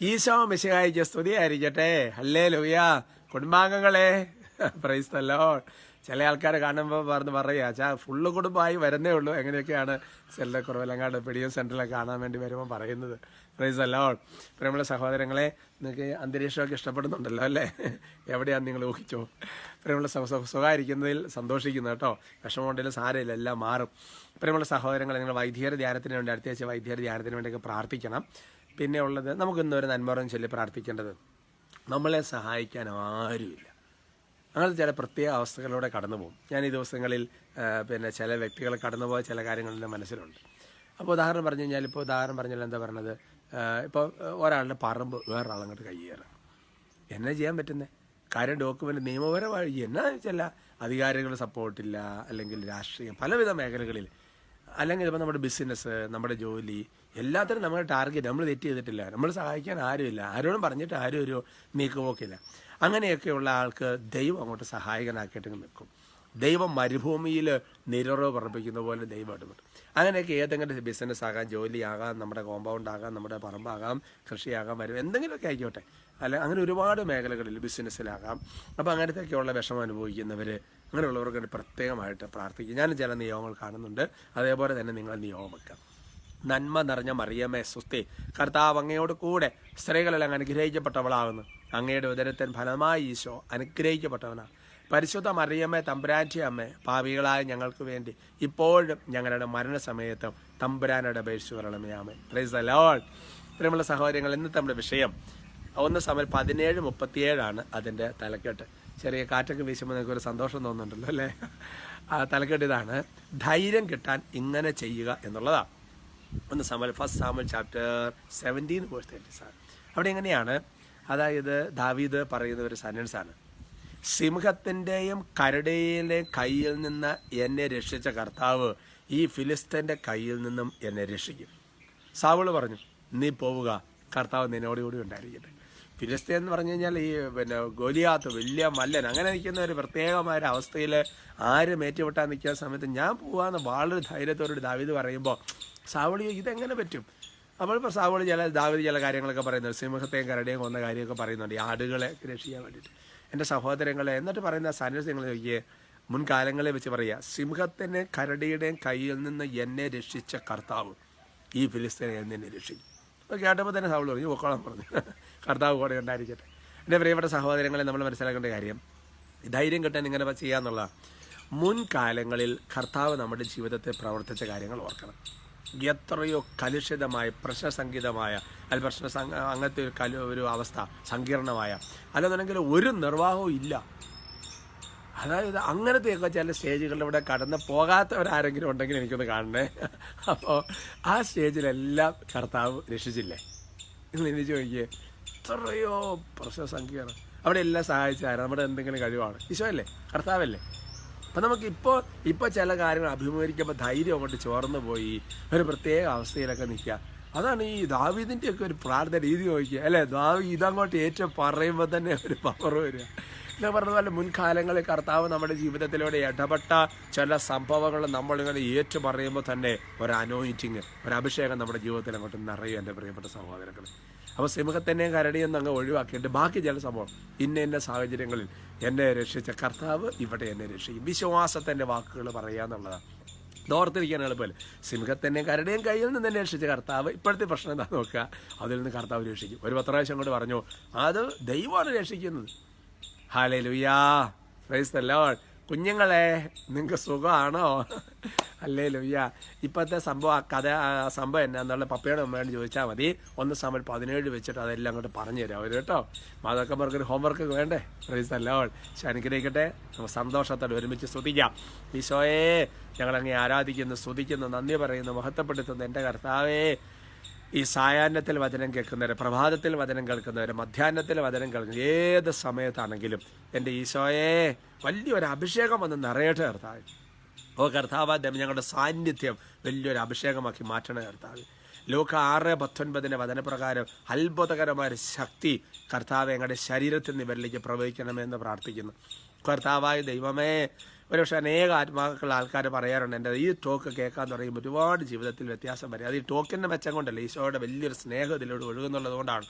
ഈശോ മിശിഹായിക്ക് സ്തുതിയായിരിക്കട്ടെ അല്ലേ ലുയ്യ കുടുംബാംഗങ്ങളെ പ്രൈസ്തല്ലോ ചില ആൾക്കാർ കാണുമ്പോൾ പറഞ്ഞ് പറയുക ചാ ഫുള്ള് കുടുംബമായി വരുന്നേ ഉള്ളൂ. എങ്ങനെയൊക്കെയാണ് ചില കുറവിലങ്ങാട് പിടിയും സെന്ററിലൊക്കെ കാണാൻ വേണ്ടി വരുമ്പോൾ പറയുന്നത്. പ്രൈസ് അല്ലോ പ്രിയമുള്ള സഹോദരങ്ങളെ നിങ്ങൾക്ക് അന്തരീക്ഷമൊക്കെ ഇഷ്ടപ്പെടുന്നുണ്ടല്ലോ അല്ലേ? എവിടെയാണ് നിങ്ങൾ ഊഹിച്ചോ? പ്രിയമുള്ള സുഖമായിരിക്കുന്നതിൽ സന്തോഷിക്കുന്നു കേട്ടോ. വിഷമമുണ്ടെങ്കിലും സാരമില്ല എല്ലാം മാറും. പ്രിയമുള്ള സഹോദരങ്ങളെ നിങ്ങൾ വൈദ്യര ധ്യാനത്തിന് വേണ്ടി അടുത്ത ആഴ്ച ധ്യാനത്തിന് വേണ്ടിയൊക്കെ പ്രാർത്ഥിക്കണം. പിന്നെ ഉള്ളത് നമുക്ക് ഒരു നന്മറും ചൊല്ലി പ്രാർത്ഥിക്കേണ്ടത് നമ്മളെ സഹായിക്കാൻ ആരുമില്ല. അങ്ങനത്തെ ചില പ്രത്യേക അവസ്ഥകളിലൂടെ കടന്നു പോകും ഞാൻ ഈ ദിവസങ്ങളിൽ പിന്നെ ചില വ്യക്തികൾ കടന്നു പോയ ചില കാര്യങ്ങൾ എന്റെ മനസ്സിലുണ്ട്. അപ്പോൾ ഉദാഹരണം പറഞ്ഞു കഴിഞ്ഞാൽ ഇപ്പോൾ ഉദാഹരണം പറഞ്ഞാൽ എന്താ പറയണത്? ഇപ്പോൾ ഒരാളുടെ പറമ്പ് വേറൊരാളങ്ങോട്ട് കയ്യേറുക എന്നാ ചെയ്യാൻ പറ്റുന്നത് കാര്യം ഡോക്യുമെന്റ് നിയമപരമായി എന്നാ ചില അധികാരികൾ സപ്പോർട്ടില്ല അല്ലെങ്കിൽ രാഷ്ട്രീയം പലവിധ മേഖലകളിൽ. അല്ലെങ്കിൽ ഇപ്പോൾ നമ്മുടെ ബിസിനസ് നമ്മുടെ ജോലി എല്ലാത്തിനും നമ്മുടെ ടാർഗറ്റ് നമ്മൾ തെറ്റ് ചെയ്തിട്ടില്ല. നമ്മൾ സഹായിക്കാൻ ആരുമില്ല. ആരോടും പറഞ്ഞിട്ട് ആരും ഒരു നീക്കുപോക്കില്ല അങ്ങനെയൊക്കെയുള്ള ആൾക്ക് ദൈവം അങ്ങോട്ട് സഹായകനാക്കിയിട്ട് നിൽക്കും. ദൈവം മരുഭൂമിയിൽ നിരറവ് പറപ്പിക്കുന്ന പോലെ ദൈവം ഇടപെടും അങ്ങനെയൊക്കെ ഏതെങ്കിലും ബിസിനസ് ആകാം ജോലിയാകാം നമ്മുടെ കോമ്പൗണ്ട് ആകാം നമ്മുടെ പറമ്പാകാം കൃഷിയാകാം വരും. എന്തെങ്കിലുമൊക്കെ ആയിക്കോട്ടെ. അല്ല അങ്ങനെ ഒരുപാട് മേഖലകളിൽ ബിസിനസ്സിലാകാം അപ്പോൾ അങ്ങനത്തെയൊക്കെയുള്ള വിഷമം അനുഭവിക്കുന്നവർ അങ്ങനെയുള്ളവർക്ക് പ്രത്യേകമായിട്ട് പ്രാർത്ഥിക്കും. ഞാൻ ചില നിയമങ്ങൾ കാണുന്നുണ്ട്. അതേപോലെ തന്നെ നിങ്ങൾ നിയമം വെക്കാം. നന്മ നിറഞ്ഞ മറിയമ്മേ സുസ്തി കർത്താവ് അങ്ങയോട് കൂടെ സ്ത്രീകളെല്ലാം അനുഗ്രഹിക്കപ്പെട്ടവളാകുന്നു. അങ്ങയുടെ ഉദരത്തിൻ ഫലമായി ഈശോ അനുഗ്രഹിക്കപ്പെട്ടവനാണ് പരിശുദ്ധ മറിയമ്മേ തമ്പുരാറ്റി അമ്മേ പാവികളായ ഞങ്ങൾക്ക് വേണ്ടി ഇപ്പോഴും ഞങ്ങളുടെ മരണസമയത്തും തമ്പുരാനോട് അപേക്ഷിച്ചു വരണമേ. ആമേ പ്രൈസ് അലോൾ പ്രിയമുള്ള സഹോദരങ്ങൾ ഇന്നത്തെ നമ്മുടെ വിഷയം ഒന്ന് സമയം പതിനേഴ് മുപ്പത്തിയേഴാണ് അതിന്റെ തലക്കെട്ട്. ചെറിയ കാറ്റൊക്കെ വീശുമ്പോൾ നിങ്ങൾക്ക് ഒരു സന്തോഷം തോന്നുന്നുണ്ടല്ലോ അല്ലേ? തലക്കെട്ട് ഇതാണ്. ധൈര്യം കിട്ടാൻ ഇങ്ങനെ ചെയ്യുക എന്നുള്ളതാണ് ഒന്ന് Samuel first Samuel chapter seventeen verse thirty seven അവിടെ എങ്ങനെയാണ്? അതായത് ദാവീദ് പറയുന്ന ഒരു സെന്റൻസാണ് സിംഹത്തിന്റെയും കരടിയിലെയും കയ്യിൽ നിന്ന് എന്നെ രക്ഷിച്ച കർത്താവ് ഈ ഫിലിസ്തീന്റെ കയ്യിൽ നിന്നും എന്നെ രക്ഷിക്കും. സാവുൾ പറഞ്ഞു നീ പോവുക കർത്താവ് നിന്നോടുകൂടി ഉണ്ടായിരിക്കട്ടെ. ഫിലിസ്തീൻ എന്ന് പറഞ്ഞു കഴിഞ്ഞാൽ ഈ പിന്നെ ഗോലിയാത്ത് വലിയ മല്ലൻ അങ്ങനെ നിൽക്കുന്ന ഒരു പ്രത്യേകമായ ഒരു അവസ്ഥയിൽ ആരും ഏറ്റുമുട്ടാൻ നിൽക്കുന്ന സമയത്ത് ഞാൻ പോവാന്ന് വളരെ ധൈര്യത്തോട് ദാവീദ് പറയുമ്പോൾ സാവളി ഇതെങ്ങനെ പറ്റും? അപ്പോൾ സാവളി ചില ദാവീദ് ചില കാര്യങ്ങളൊക്കെ പറയുന്നുണ്ട്. സിംഹത്തെയും കരടിയും കൊന്ന കാര്യമൊക്കെ പറയുന്നുണ്ട്. ഈ ആടുകളെ രക്ഷിക്കാൻ വേണ്ടിയിട്ട്. എന്റെ സഹോദരങ്ങളെ എന്നിട്ട് പറയുന്ന സന്നിധി നിങ്ങൾ നോക്കിയേ മുൻകാലങ്ങളെ വെച്ച് പറയുക സിംഹത്തിന്റെ കരടിയുടെയും കയ്യിൽ നിന്ന് എന്നെ രക്ഷിച്ച കർത്താവ് ഈ ഫിലിസ്തീനെ എന്നെ രക്ഷിക്കും. അപ്പോൾ കേട്ടപ്പോൾ തന്നെ സാവളി പറഞ്ഞു ഒക്കോളം പറഞ്ഞു. കർത്താവ് കൂടെ ഉണ്ടായിരിക്കട്ടെ. എന്റെ പ്രിയപ്പെട്ട സഹോദരങ്ങളെ നമ്മൾ മനസ്സിലാക്കേണ്ട കാര്യം ധൈര്യം കിട്ടാൻ ഇങ്ങനെ ചെയ്യാന്നുള്ള മുൻകാലങ്ങളിൽ കർത്താവ് നമ്മുടെ ജീവിതത്തെ പ്രവർത്തിച്ച കാര്യങ്ങൾ ഓർക്കണം. എത്രയോ കലുഷിതമായ പ്രശ്നസംഗീതമായ അല്ല പ്രശ്ന അങ്ങനത്തെ ഒരു കലു ഒരു അവസ്ഥ സങ്കീർണമായ. അല്ലെന്നുണ്ടെങ്കിൽ ഒരു നിർവാഹവും ഇല്ല. അതായത് അങ്ങനത്തെയൊക്കെ ചില സ്റ്റേജുകളിലൂടെ കടന്ന് പോകാത്തവരാരെങ്കിലും ഉണ്ടെങ്കിൽ എനിക്കൊന്ന് കാണണേ. അപ്പോൾ ആ സ്റ്റേജിലെല്ലാം കർത്താവ് രക്ഷിച്ചില്ലേ? നിങ്ങൾ എനിക്ക് ചോദിക്കേ എത്രയോ പ്രശ്ന സങ്കീർണം അവിടെ എല്ലാം സഹായിച്ചാരാണ് നമ്മുടെ എന്തെങ്കിലും കഴിവാണ്? ഈശോ അല്ലേ കർത്താവല്ലേ? അപ്പം നമുക്ക് ഇപ്പോൾ ചില കാര്യങ്ങൾ അഭിമുഖീകരിക്കുമ്പോൾ ധൈര്യം അങ്ങോട്ട് ചോർന്നു പോയി ഒരു പ്രത്യേക അവസ്ഥയിലൊക്കെ നിൽക്കുക. അതാണ് ഈ ദാവീദിന്റെ ഒക്കെ ഒരു പ്രാർത്ഥന രീതി നോക്കിക്കുക അല്ലേ? ദാവി ഇതങ്ങോട്ട് ഏറ്റവും പറയുമ്പോൾ തന്നെ ഒരു പവർ വരിക. ഞാൻ പറഞ്ഞതുപോലെ മുൻകാലങ്ങളിൽ കർത്താവ് നമ്മുടെ ജീവിതത്തിലൂടെ ഇടപെട്ട ചില സംഭവങ്ങൾ നമ്മളിങ്ങനെ ഏറ്റു പറയുമ്പോൾ തന്നെ ഒരു അനോയിറ്റിങ് ഒരു അഭിഷേകം നമ്മുടെ ജീവിതത്തിൽ അങ്ങോട്ട് നിറയും എന്റെ പ്രിയപ്പെട്ട സഹോദരങ്ങൾ അപ്പോൾ തന്നെ കരടിയെന്ന് അങ്ങ് ഒഴിവാക്കിയിട്ട് ബാക്കി ചില സംഭവം. ഇന്ന ഇന്ന സാഹചര്യങ്ങളിൽ എന്നെ രക്ഷിച്ച കർത്താവ് ഇവിടെ എന്നെ രക്ഷിക്കും. വിശ്വാസത്തിന്റെ വാക്കുകൾ പറയുക എന്നുള്ളതാണ്. ഓർത്തിരിക്കാൻ എളുപ്പമല്ല? സിംഹത്തിന്റെയും കരടിയും കയ്യിൽ നിന്ന് തന്നെ രക്ഷിച്ച കർത്താവ് ഇപ്പോഴത്തെ പ്രശ്നം എന്താ നോക്കുക? അതിൽ നിന്ന് കർത്താവ് രക്ഷിക്കും. ഒരു പത്ത് പ്രാവശ്യം കൊണ്ട് പറഞ്ഞു അത് ദൈവമാണ് രക്ഷിക്കുന്നത്. ഹാലേ ലുയാ പ്രൈസ് കുഞ്ഞുങ്ങളെ നിങ്ങൾക്ക് സുഖമാണോ? അല്ലേ ലുയ്യ ഇപ്പോഴത്തെ സംഭവം ആ കഥ സംഭവം എന്നാന്നുള്ള പപ്പയുടെ അമ്മയോട് ചോദിച്ചാൽ മതി. ഒന്ന് സമയം പതിനേഴ് വെച്ചിട്ട് അതെല്ലാം അങ്ങോട്ട് പറഞ്ഞു തരാം അവർ കേട്ടോ. മാതാക്കന്മാർക്ക് ഒരു ഹോംവർക്ക് വേണ്ടേ? പ്രൈസ് അല്ല പക്ഷെ അനുഗ്രഹിക്കട്ടെ. നമുക്ക് സന്തോഷത്തോടെ ഒരുമിച്ച് സ്തുതിക്കാം. ഈശോയെ ഞങ്ങളങ്ങേ ആരാധിക്കുന്നു സ്തുതിക്കുന്നു നന്ദി പറയുന്നു മഹത്വപ്പെടുത്തുന്നു എന്റെ കർത്താവേ. ഈ സായാഹ്നത്തിൽ വചനം കേൾക്കുന്നവർ പ്രഭാതത്തിൽ വചനം കേൾക്കുന്നവർ മധ്യാഹ്നത്തിൽ വചനം കേൾക്കുന്ന ഏത് സമയത്താണെങ്കിലും എന്റെ ഈശോയെ വലിയൊരു അഭിഷേകം വന്ന് നിറയട്ടെ കർത്താവ്. ഓ കർത്താവ് ദൈവം ഞങ്ങളുടെ സാന്നിധ്യം വലിയൊരു അഭിഷേകമാക്കി മാറ്റണേ കർത്താവ്. ലോക ആറ് പത്തൊൻപതിന്റെ വചനപ്രകാരം അത്ഭുതകരമായ ശക്തി കർത്താവ് ഞങ്ങളുടെ ശരീരത്തിൽ നിന്ന് ഇവരിലേക്ക് പ്രവഹിക്കണമെന്ന് പ്രാർത്ഥിക്കുന്നു. കർത്താവായ ദൈവമേ ഒരുപക്ഷെ അനേക ആത്മാക്കളുള്ള ആൾക്കാർ പറയാറുണ്ട് എന്റെ ഈ ടോക്ക് കേൾക്കാൻ പറയുമ്പോൾ ഒരുപാട് ജീവിതത്തിൽ വ്യത്യാസം വരും. അത് ഈ ടോക്കിന്റെ മെച്ചം കൊണ്ടല്ല ഈശോയുടെ വലിയൊരു സ്നേഹം ഇതിലൂടെ ഒഴുകുന്നുള്ളത് കൊണ്ടാണ്.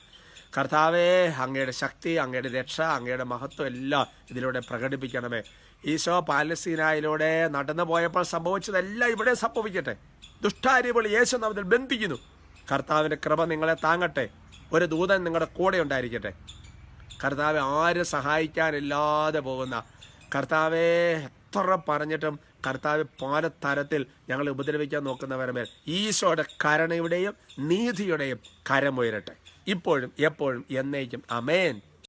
കർത്താവേ അങ്ങയുടെ ശക്തി അങ്ങയുടെ രക്ഷ അങ്ങയുടെ മഹത്വം എല്ലാം ഇതിലൂടെ പ്രകടിപ്പിക്കണമേ. ഈശോ പാലസ്തീനായിലൂടെ നടന്നു പോയപ്പോൾ സംഭവിച്ചതെല്ലാം ഇവിടെ സംഭവിക്കട്ടെ. ദുഷ്ടാരിപൊളി യേശു നമ്മൾ ബന്ധിക്കുന്നു. കർത്താവിന്റെ കൃപ നിങ്ങളെ താങ്ങട്ടെ. ഒരു ദൂതൻ നിങ്ങളുടെ കൂടെ ഉണ്ടായിരിക്കട്ടെ. കർത്താവെ ആരും സഹായിക്കാനില്ലാതെ പോകുന്ന. കർത്താവെ എത്ര പറഞ്ഞിട്ടും കർത്താവ് പല തരത്തിൽ ഞങ്ങൾ ഉപദ്രവിക്കാൻ നോക്കുന്നവരെ മേൽ ഈശോയുടെ കരുണയുടെയും നീതിയുടെയും കരമുയരട്ടെ ഇപ്പോഴും എപ്പോഴും എന്നേക്കും. അമേൻ